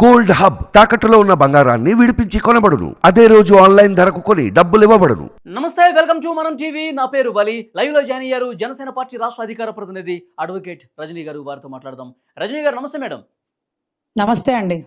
Gold hub తాకట్టులో ఉన్న బంగారాన్ని విడిపించి కొనబడును. అదే రోజు ఆన్లైన్ ధరకు కొని డబ్బులు ఇవ్వబడును. నమస్తే వెల్కమ్ టు మనం టీవీ. నా పేరు బలి లైవ్లో జాయిన్ అయ్యారు జనసేన పార్టీ రాష్ట్ర అధికార ప్రతినిధి అడ్వకేట్ రజనీ గారు. వారితో మాట్లాడదాం. రజనీ గారు నమస్తే మేడం. నమస్తే అండి.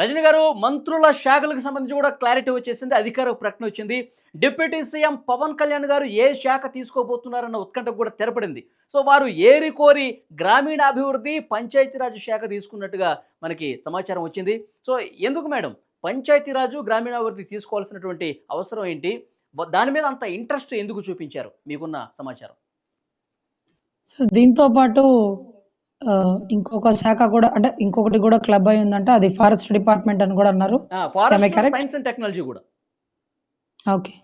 రజనీ గారు మంత్రుల శాఖలకు సంబంధించి కూడా క్లారిటీ వచ్చేసింది అధికార ప్రకటన వచ్చింది. డిప్యూటీ సీఎం పవన్ కళ్యాణ్ గారు ఏ శాఖ తీసుకోబోతున్నారన్న ఉత్కంఠ కూడా తెరపడింది. సో వారు ఏరి కోరి గ్రామీణాభివృద్ధి పంచాయతీరాజ్ శాఖ తీసుకున్నట్టుగా మనకి సమాచారం వచ్చింది. సో ఎందుకు మేడం? పంచాయతీరాజు గ్రామీణాభివృద్ధి తీసుకోవాల్సినటువంటి అవసరం ఏంటి? దాని మీద అంత ఇంట్రెస్ట్ ఎందుకు చూపించారు? మీకున్న సమాచారం. సో దీంతో పాటు ఇంకొక శాఖ కూడా అంటే ఇంకొకటి కూడా క్లబ్ అయి ఉందంటే అది ఫారెస్ట్ డిపార్ట్మెంట్ అని కూడా అన్నారు? సైన్స్ అండ్ టెక్నాలజీ కూడా. ఓకే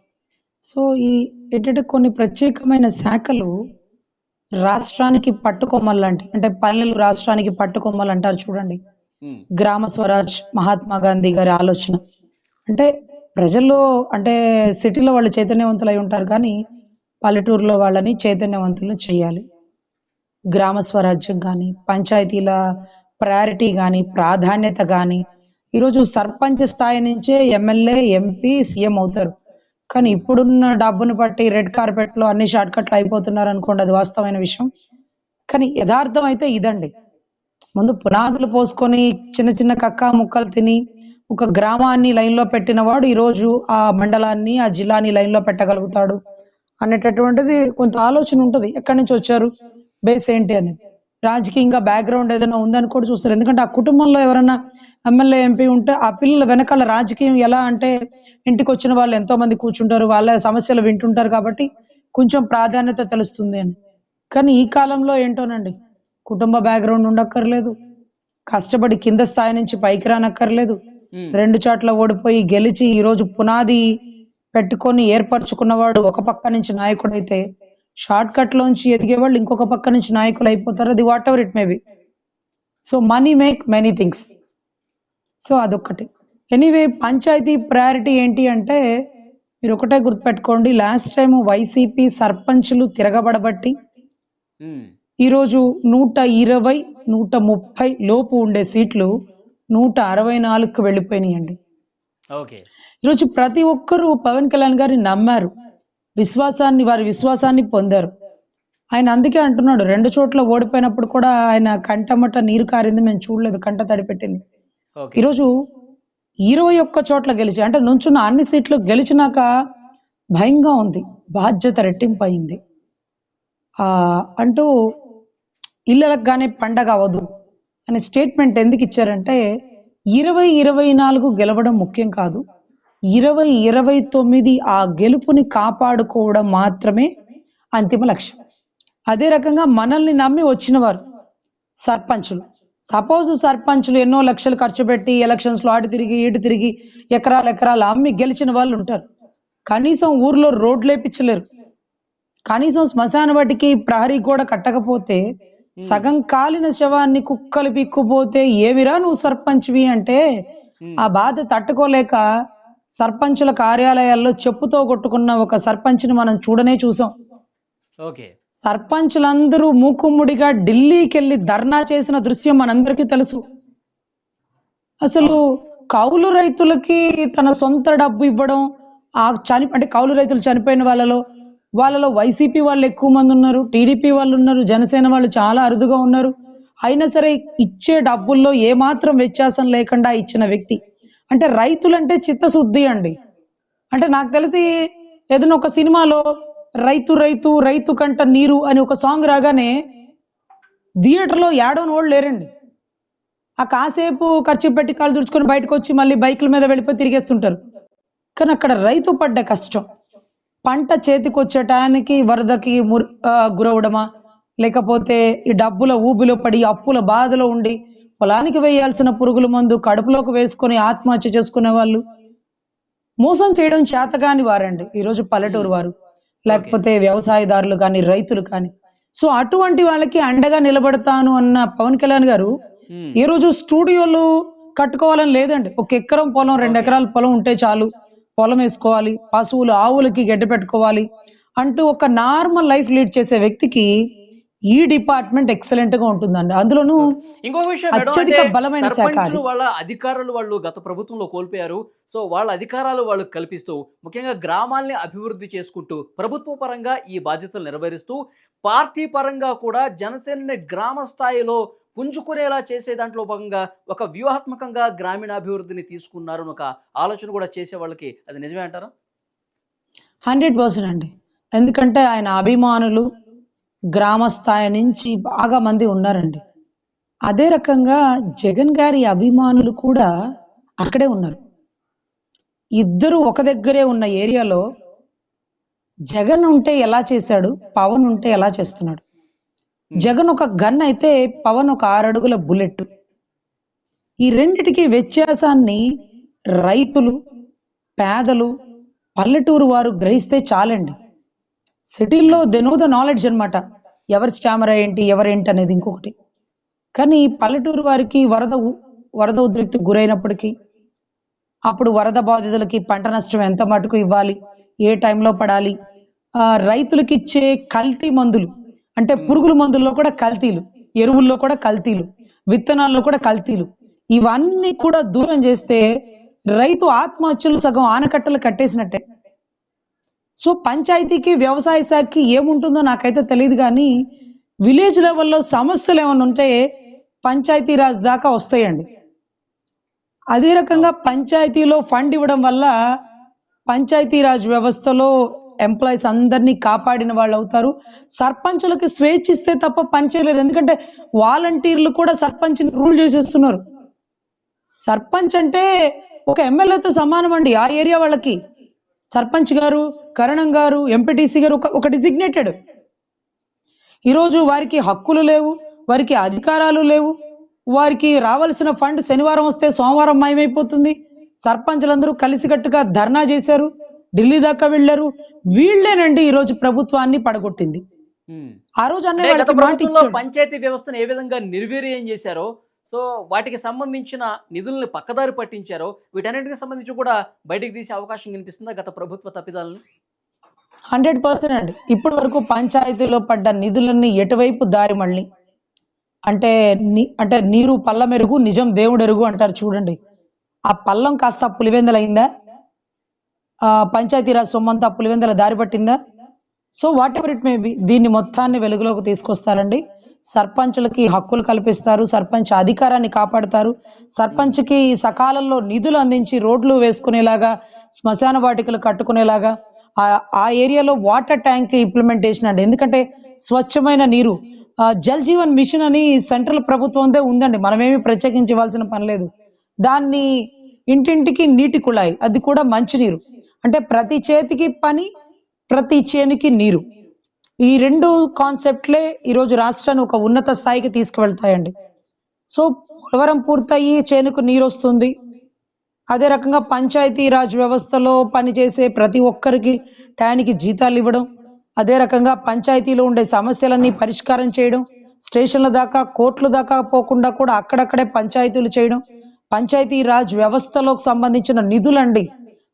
సో ఈ ఏంటంటే కొన్ని ప్రత్యేకమైన శాఖలు రాష్ట్రానికి పట్టుకొమ్మలాంటి అంటే పల్లెలు రాష్ట్రానికి పట్టుకొమ్మలు అంటారు చూడండి గ్రామ స్వరాజ్ మహాత్మా గాంధీ గారి ఆలోచన. అంటే ప్రజల్లో అంటే సిటీలో వాళ్ళు చైతన్యవంతులు అయి ఉంటారు కానీ పల్లెటూరులో వాళ్ళని చైతన్యవంతులు చేయాలి. గ్రామ స్వరాజ్యం కానీ పంచాయతీల ప్రయారిటీ కానీ ప్రాధాన్యత కానీ ఈరోజు సర్పంచ్ స్థాయి నుంచే ఎమ్మెల్యే ఎంపీ సీఎం అవుతారు. కానీ ఇప్పుడున్న డబ్బును బట్టి రెడ్ కార్పెట్లో అన్ని షార్ట్ కట్లు అయిపోతున్నారు అనుకోండి అది వాస్తవమైన విషయం. కానీ యథార్థం అయితే ఇదండి. ముందు పునాదులు పోసుకొని చిన్న చిన్న కక్క ముక్కలు తిని ఒక గ్రామాన్ని లైన్లో పెట్టిన వాడు ఈరోజు ఆ మండలాన్ని ఆ జిల్లాని లైన్లో పెట్టగలుగుతాడు అనేటటువంటిది కొంత ఆలోచన ఉంటుంది. ఎక్కడి నుంచి వచ్చారు? బేస్ ఏంటి అని. రాజకీయంగా బ్యాక్గ్రౌండ్ ఏదైనా ఉందని కూడా చూస్తారు. ఎందుకంటే ఆ కుటుంబంలో ఎవరైనా ఎమ్మెల్యే ఎంపీ ఉంటే ఆ పిల్లల వెనకాల రాజకీయం ఎలా అంటే ఇంటికి వచ్చిన వాళ్ళు ఎంతో మంది కూర్చుంటారు వాళ్ళ సమస్యలు వింటుంటారు కాబట్టి కొంచెం ప్రాధాన్యత తెలుస్తుంది అని. కానీ ఈ కాలంలో ఏంటోనండి కుటుంబ బ్యాక్గ్రౌండ్ ఉండక్కర్లేదు కష్టపడి కింద స్థాయి నుంచి పైకి రానక్కర్లేదు. రెండు చోట్ల ఓడిపోయి గెలిచి ఈ రోజు పునాది పెట్టుకొని ఏర్పరచుకున్నవాడు ఒక పక్క నుంచి నాయకుడైతే షార్ట్ కట్ లోంచి ఎదిగే వాళ్ళు ఇంకొక పక్క నుంచి నాయకులు అయిపోతారు. అది whatever it may be so money make many things so అదొక్కటి. ఎనీవే పంచాయతీ ప్రయారిటీ ఏంటి అంటే మీరు ఒకటే గుర్తుపెట్టుకోండి. లాస్ట్ టైం వైసీపీ సర్పంచులు తిరగబడబట్టి ఉమ్, ఈరోజు నూట ఇరవై నూట ముప్పై లోపు ఉండే సీట్లు నూట అరవై నాలుగుకు వెళ్ళిపోయినాయండి. ఈరోజు ప్రతి ఒక్కరూ పవన్ కళ్యాణ్ గారిని నమ్మారు. విశ్వాసాన్ని వారి విశ్వాసాన్ని పొందారు. ఆయన అందుకే అంటున్నాడు రెండు చోట్ల ఓడిపోయినప్పుడు కూడా ఆయన కంటమట నీరు కారింది మేము చూడలేదు కంట తడి పెట్టింది ఓకే. ఈరోజు ఇరవై ఒక్క చోట్ల గెలిచి అంటే నుంచున్న అన్ని సీట్లు గెలిచినాక భయంగా ఉంది బాధ్యత రెట్టింపు అయింది. ఆ అంటూ ఇళ్ళలకు గానే పండగ అవ్వదు అనే స్టేట్మెంట్ ఎందుకు ఇచ్చారంటే ఇరవై ఇరవై నాలుగు గెలవడం ముఖ్యం కాదు. ఇరవై ఇరవై తొమ్మిది ఆ గెలుపుని కాపాడుకోవడం మాత్రమే అంతిమ లక్ష్యం. అదే రకంగా మనల్ని నమ్మి వచ్చిన వారు సర్పంచులు. సపోజ్ సర్పంచులు ఎన్నో లక్షలు ఖర్చు పెట్టి ఎలక్షన్స్లో ఆడి తిరిగి ఈటి తిరిగి ఎకరాలు ఎకరాలు అమ్మి గెలిచిన వాళ్ళు ఉంటారు. కనీసం ఊర్లో రోడ్లు వేపించలేరు. కనీసం శ్మశాన వాటికి ప్రహరీ కూడా కట్టకపోతే సగం కాలిన శవాన్ని కుక్కలు పిక్కుపోతే ఏమిరా నువ్వు సర్పంచ్వి? అంటే ఆ బాధ తట్టుకోలేక సర్పంచుల కార్యాలయాల్లో చెప్పుతో కొట్టుకున్న ఒక సర్పంచ్ని మనం చూడనే చూసాం. ఓకే. సర్పంచులందరూ మూకుమ్ముడిగా ఢిల్లీకి వెళ్ళి ధర్నా చేసిన దృశ్యం మనందరికీ తెలుసు. అసలు కౌలు రైతులకి తన సొంత డబ్బు ఇవ్వడం ఆ చని అంటే కౌలు రైతులు చనిపోయిన వాళ్ళలో వాళ్ళలో వైసీపీ వాళ్ళు ఎక్కువ మంది ఉన్నారు టీడీపీ వాళ్ళు ఉన్నారు జనసేన వాళ్ళు చాలా అరుదుగా ఉన్నారు. అయినా సరే ఇచ్చే డబ్బుల్లో ఏమాత్రం వ్యత్యాసం లేకుండా ఇచ్చిన వ్యక్తి. అంటే రైతులంటే చిత్తశుద్ధి అండి. అంటే నాకు తెలిసి ఏదైనా ఒక సినిమాలో రైతు రైతు రైతు కంట నీరు అని ఒక సాంగ్ రాగానే థియేటర్లో ఏడవని వాళ్ళు లేరండి. ఆ కాసేపు ఖర్చు పెట్టి కాళ్ళు తుడుచుకొని బయటకు వచ్చి మళ్ళీ బైకుల మీద వెళ్ళిపోయి తిరిగేస్తుంటారు. కానీ అక్కడ రైతు పడ్డ కష్టం. పంట చేతికి వచ్చే టయానికి వరదకి గురవడమా? లేకపోతే ఈ డబ్బుల ఊబిలో పడి అప్పుల బాధలో ఉండి పొలానికి వేయాల్సిన పురుగుల మందు కడుపులోకి వేసుకొని ఆత్మహత్య చేసుకునే వాళ్ళు. మోసం చేయడం చేతగాని వారండి. ఈరోజు పల్లెటూరు వారు. లేకపోతే వ్యవసాయదారులు కానీ రైతులు కానీ. సో అటువంటి వాళ్ళకి అండగా నిలబడతాను అన్న పవన్ కళ్యాణ్ గారు ఈ రోజు స్టూడియోలు కట్టుకోవాలని లేదండి. ఒక ఎకరం పొలం రెండు ఎకరాల పొలం ఉంటే చాలు. పొలం వేసుకోవాలి పశువులు ఆవులకి గడ్డి పెట్టుకోవాలి అంటూ ఒక నార్మల్ లైఫ్ లీడ్ చేసే వ్యక్తికి ఈ డిపార్ట్మెంట్ ఎక్సలెంట్గా ఉంటుందండి. అందులోనూ ఇంకో విషయం బలమైన వాళ్ళ అధికారాలు వాళ్ళు గత ప్రభుత్వంలో కోల్పోయారు. సో వాళ్ళ అధికారాలు వాళ్ళు కల్పిస్తూ ముఖ్యంగా గ్రామాల్ని అభివృద్ధి చేసుకుంటూ ప్రభుత్వ పరంగా ఈ బాధ్యతలు నెరవేరుస్తూ పార్టీ పరంగా కూడా జనసేనని గ్రామ స్థాయిలో పుంజుకునేలా చేసే దాంట్లో భాగంగా ఒక వ్యూహాత్మకంగా గ్రామీణాభివృద్ధిని తీసుకున్నారు ఒక ఆలోచన కూడా చేసే వాళ్ళకి అది నిజమే అంటారా? హండ్రెడ్ పర్సెంట్ అండి. ఎందుకంటే ఆయన అభిమానులు గ్రామ స్థాయి నుంచి బాగా మంది ఉన్నారండి. అదే రకంగా జగన్ గారి అభిమానులు కూడా అక్కడే ఉన్నారు. ఇద్దరు ఒక దగ్గరే ఉన్న ఏరియాలో జగన్ ఉంటే ఎలా చేశాడు పవన్ ఉంటే ఎలా చేస్తున్నాడు? జగన్ ఒక గన్ అయితే పవన్ ఒక ఆరడుగుల బుల్లెట్. ఈ రెండిటికి వ్యత్యాసాన్ని రైతులు పేదలు పల్లెటూరు వారు గ్రహిస్తే చాలండి. సిటీల్లో దే నో ద నాలెడ్జ్ అనమాట ఎవరి స్టామర్ ఏంటి ఎవరేంటి అనేది ఇంకొకటి. కానీ పల్లెటూరు వారికి వరద వరద ఉద్రిక్తి గురైనప్పటికీ అప్పుడు వరద బాధితులకి పంట నష్టం ఎంత మటుకు ఇవ్వాలి ఏ టైంలో పడాలి? రైతులకి ఇచ్చే కల్తీ మందులు అంటే పురుగుల మందుల్లో కూడా కల్తీలు ఎరువుల్లో కూడా కల్తీలు విత్తనాల్లో కూడా కల్తీలు. ఇవన్నీ కూడా దూరం చేస్తే రైతు ఆత్మహత్యలు సగం ఆనకట్టలు కట్టేసినట్టే. సో పంచాయతీకి వ్యవసాయ శాఖకి ఏముంటుందో నాకైతే తెలియదు కానీ విలేజ్ లెవెల్లో సమస్యలు ఏమైనా ఉంటే పంచాయతీ రాజ్ దాకా వస్తాయండి. అదే రకంగా పంచాయతీలో ఫండ్ ఇవ్వడం వల్ల పంచాయతీ రాజ్ వ్యవస్థలో ఎంప్లాయీస్ అందరినీ కాపాడిన వాళ్ళు అవుతారు. సర్పంచులకి స్వేచ్ఛ ఇస్తే తప్ప పని చేయలేరు. ఎందుకంటే వాలంటీర్లు కూడా సర్పంచ్ని రూల్ చేసేస్తున్నారు. సర్పంచ్ అంటే ఒక ఎమ్మెల్యేతో సమానం అండి ఆ ఏరియా వాళ్ళకి. సర్పంచ్ గారు కరణం గారు ఎంపీటీసీ గారు ఒక డిజిగ్నేటెడ్ ఈరోజు వారికి హక్కులు లేవు వారికి అధికారాలు లేవు వారికి రావాల్సిన ఫండ్ శనివారం వస్తే సోమవారం మాయమైపోతుంది. సర్పంచులందరూ కలిసికట్టుగా ధర్నా చేశారు ఢిల్లీ దాకా వెళ్ళారు. వీళ్ళేనండి ఈరోజు ప్రభుత్వాన్ని పడగొట్టింది. ఆ రోజు అన్న పంచాయతీ వ్యవస్థను ఏ విధంగా నిర్వీర్యం చేశారో సో వాటికి సంబంధించిన నిధుల్ని పక్కదారి పట్టించారో వీటన్నిటికి సంబంధించి కూడా బయటికి తీసే అవకాశం కనిపిస్తుందా గత ప్రభుత్వ తప్పిదాలను? హండ్రెడ్ పర్సెంట్ అండి. ఇప్పటి వరకు పంచాయతీలో పడ్డ నిధులన్నీ ఎటువైపు దారి మళ్ళీ? అంటే అంటే నీరు పల్ల మెరుగు నిజం దేవుడు ఎరుగు అంటారు చూడండి. ఆ పల్లం కాస్త పులివెందలైందా ఆ పంచాయతీరాజ్ సొమ్మంతా పులివెందల దారి పట్టిందా? So whatever it may be దీన్ని మొత్తాన్ని వెలుగులోకి తీసుకొస్తారండి. సర్పంచులకి హక్కులు కల్పిస్తారు సర్పంచ్ అధికారాన్ని కాపాడుతారు. సర్పంచ్కి సకాలంలో నిధులు అందించి రోడ్లు వేసుకునేలాగా శ్మశాన వాటికలు కట్టుకునేలాగా ఆ- ఏరియాలో వాటర్ ట్యాంక్ ఇంప్లిమెంటేషన్ అండి. ఎందుకంటే స్వచ్ఛమైన నీరు ఆ, జల్ జీవన్ మిషన్ అని సెంట్రల్ ప్రభుత్వందే ఉందండి. మనమేమి ప్రత్యేకించవలసిన పని లేదు. దాన్ని ఇంటింటికి నీటి కుళాయి అది కూడా మంచినీరు. అంటే ప్రతి చేతికి పని ప్రతి చేనికి నీరు. ఈ రెండు కాన్సెప్ట్లే ఈరోజు రాష్ట్రాన్ని ఒక ఉన్నత స్థాయికి తీసుకువెళ్తాయండి. సో పోలవరం పూర్తయి చేనుకు నీరు వస్తుంది అదే రకంగా పంచాయతీ రాజ్ వ్యవస్థలో పనిచేసే ప్రతి ఒక్కరికి టయానికి జీతాలు ఇవ్వడం అదే రకంగా పంచాయతీలో ఉండే సమస్యలన్నీ పరిష్కారం చేయడం స్టేషన్ల దాకా కోర్టుల దాకా పోకుండా కూడా అక్కడక్కడే పంచాయతీలు చేయడం పంచాయతీ రాజ్ వ్యవస్థలోకి సంబంధించిన నిధులండి.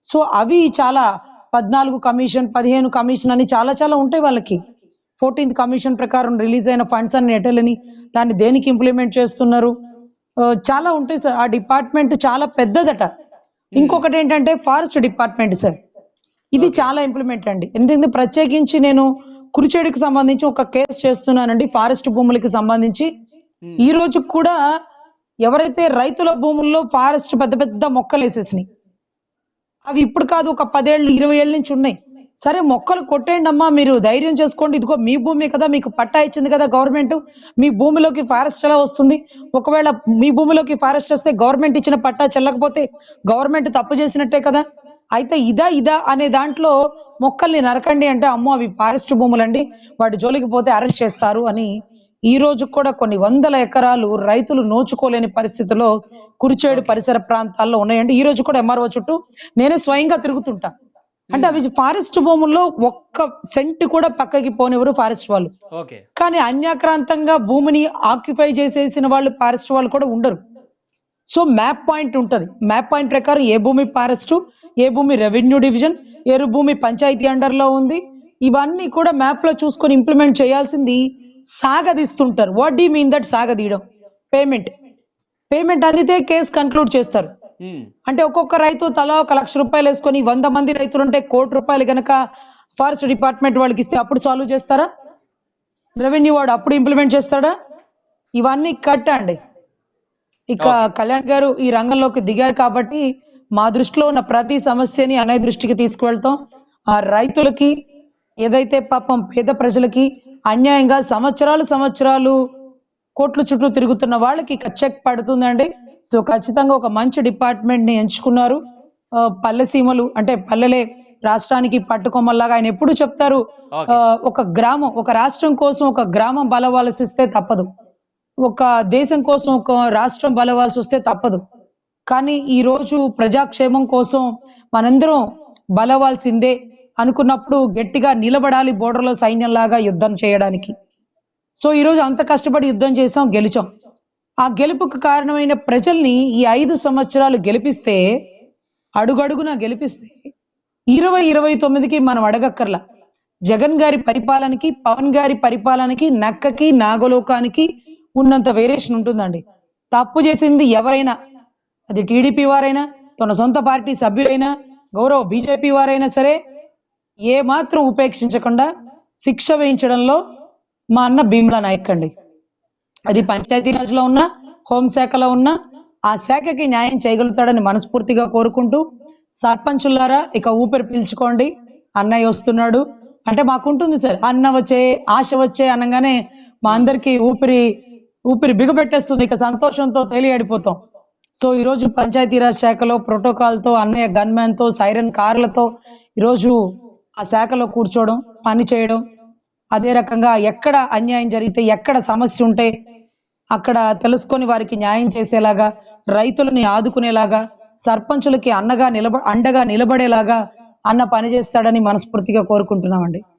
సో అవి చాలా పద్నాలుగు కమిషన్ పదిహేను కమిషన్ అని చాలా చాలా ఉంటాయి వాళ్ళకి. ఫోర్టీన్త్ కమిషన్ ప్రకారం రిలీజ్ అయిన ఫండ్స్ అన్ని ఎటలని దాన్ని దేనికి ఇంప్లిమెంట్ చేస్తున్నారు చాలా ఉంటాయి సార్. ఆ డిపార్ట్మెంట్ చాలా పెద్దదట. ఇంకొకటి ఏంటంటే ఫారెస్ట్ డిపార్ట్మెంట్ సార్. ఇది చాలా ఇంప్లిమెంట్ అండి. ఎందుకంటే ప్రత్యేకించి నేను కురిచేడుకి సంబంధించి ఒక కేసు చేస్తున్నానండి ఫారెస్ట్ భూములకి సంబంధించి. ఉమ్. ఈ రోజు కూడా ఎవరైతే రైతుల భూముల్లో ఫారెస్ట్ పెద్ద పెద్ద మొక్కలు వేసేసినాయి అవి ఇప్పుడు కాదు ఒక పదేళ్ళు ఇరవై ఏళ్ళ నుంచి ఉన్నాయి. సరే మొక్కలు కొట్టేయండి అమ్మా మీరు ధైర్యం చేసుకోండి. ఇదిగో మీ భూమి కదా మీకు పట్టా ఇచ్చింది కదా గవర్నమెంట్. మీ భూమిలోకి ఫారెస్ట్ ఎలా వస్తుంది? ఒకవేళ మీ భూమిలోకి ఫారెస్ట్ వస్తే గవర్నమెంట్ ఇచ్చిన పట్టా చెల్లకపోతే గవర్నమెంట్ తప్పు చేసినట్టే కదా? అయితే ఇదా ఇదా అనే దాంట్లో మొక్కల్ని నరకండి అంటే అమ్మో అవి ఫారెస్ట్ భూములండి. వాటి జోలికి పోతే అరెస్ట్ చేస్తారు అని ఈ రోజు కూడా కొన్ని వందల ఎకరాలు రైతులు నోచుకోలేని పరిస్థితిలో కురిచేడు పరిసర ప్రాంతాల్లో ఉన్నాయండి. ఈ రోజు కూడా ఎంఆర్ఓ చుట్టూ నేనే స్వయంగా తిరుగుతుంటా. అంటే అవి ఫారెస్ట్ భూముల్లో ఒక్క సెంట్ కూడా పక్కకి పోనివ్వరు ఫారెస్ట్ వాళ్ళు. ఓకే. కానీ అన్యాక్రాంతంగా భూమిని ఆక్యుపై చేసేసిన వాళ్ళు ఫారెస్ట్ వాళ్ళు కూడా ఉండరు. సో మ్యాప్ పాయింట్ ఉంటది. మ్యాప్ పాయింట్ ప్రకారం ఏ భూమి ఫారెస్ట్ ఏ భూమి రెవెన్యూ డివిజన్ ఏ భూమి పంచాయతీ అండర్లో ఉంది. ఇవన్నీ కూడా మ్యాప్లో చూసుకొని ఇంప్లిమెంట్ చేయాల్సింది సాగదీస్తుంటారు. వాట్ డీ మీన్ దట్ సాగదీయడం? పేమెంట్. పేమెంట్ అందితే కేసు కన్క్లూడ్ చేస్తారు. అంటే ఒక్కొక్క రైతు తలా ఒక లక్ష రూపాయలు వేసుకొని వంద మంది రైతులు ఉంటే కోటి రూపాయలు కనుక ఫారెస్ట్ డిపార్ట్మెంట్ వాళ్ళకి ఇస్తే అప్పుడు సాల్వ్ చేస్తారా? రెవెన్యూ వాడు అప్పుడు ఇంప్లిమెంట్ చేస్తాడా? ఇవన్నీ కట్ అండి ఇక కళ్యాణ్ గారు ఈ రంగంలోకి దిగారు కాబట్టి మా దృష్టిలో ఉన్న ప్రతి సమస్యని అన్నయ్య దృష్టికి తీసుకువెళ్తాం. ఆ రైతులకి ఏదైతే పాపం పేద ప్రజలకి అన్యాయంగా సంవత్సరాలు సంవత్సరాలు కోట్ల చుట్టూ తిరుగుతున్న వాళ్ళకి ఇక చెక్ పడుతుందండి. సో ఖచ్చితంగా ఒక మంచి డిపార్ట్మెంట్ని ఎంచుకున్నారు. పల్లె సీమలు అంటే పల్లెలే రాష్ట్రానికి పట్టుకొమ్మల్లాగా ఆయన ఎప్పుడు చెప్తారు ఒక గ్రామం ఒక రాష్ట్రం కోసం ఒక గ్రామం బలవాల్సి వస్తే తప్పదు. ఒక దేశం కోసం ఒక రాష్ట్రం బలవాల్సి వస్తే తప్పదు. కానీ ఈ రోజు ప్రజాక్షేమం కోసం మనందరం బలవాల్సిందే అనుకున్నప్పుడు గట్టిగా నిలబడాలి బోర్డర్లో సైన్యంలాగా యుద్ధం చేయడానికి. సో ఈ రోజు అంత కష్టపడి యుద్ధం చేసాం గెలిచాం. ఆ గెలుపుకు కారణమైన ప్రజల్ని ఈ ఐదు సంవత్సరాలు గెలిపిస్తే అడుగడుగున గెలిపిస్తే ఇరవై ఇరవై తొమ్మిదికి మనం అడగక్కర్లా. జగన్ గారి పరిపాలనకి పవన్ గారి పరిపాలనకి నక్కకి నాగలోకానికి ఉన్నంత వేరియేషన్ ఉంటుందండి. తప్పు చేసింది ఎవరైనా అది టీడీపీ వారైనా తన సొంత పార్టీ సభ్యులైనా గౌరవ బీజేపీ వారైనా సరే ఏ మాత్రం ఉపేక్షించకుండా శిక్ష వేయించడంలో మా అన్న భీమ్లా నాయక్ అండి. అది పంచాయతీరాజ్లో ఉన్న హోంశాఖలో ఉన్న ఆ శాఖకి న్యాయం చేయగలుగుతాడని మనస్ఫూర్తిగా కోరుకుంటూ సర్పంచులారా ఇక ఊపిరి పీల్చుకోండి. అన్నయ్య వస్తున్నాడు. అంటే మాకుంటుంది సార్ అన్న వచ్చే ఆశ వచ్చే అనగానే మా అందరికి ఊపిరి ఊపిరి బిగుపెట్టేస్తుంది. ఇక సంతోషంతో తేలియాడిపోతాం సో ఈరోజు పంచాయతీరాజ్ శాఖలో ప్రోటోకాల్తో అన్నయ్య గన్మ్యాన్తో సైరన్ కార్లతో ఈరోజు ఆ శాఖలో కూర్చోవడం పని చేయడం అదే రకంగా ఎక్కడ అన్యాయం జరిగితే ఎక్కడ సమస్య ఉంటే అక్కడ తెలుసుకొని వారికి న్యాయం చేసేలాగా రైతులని ఆదుకునేలాగా సర్పంచులకి అన్నగా నిలబ అండగా నిలబడేలాగా అన్న పని చేస్తాడని మనస్ఫూర్తిగా కోరుకుంటున్నామండి.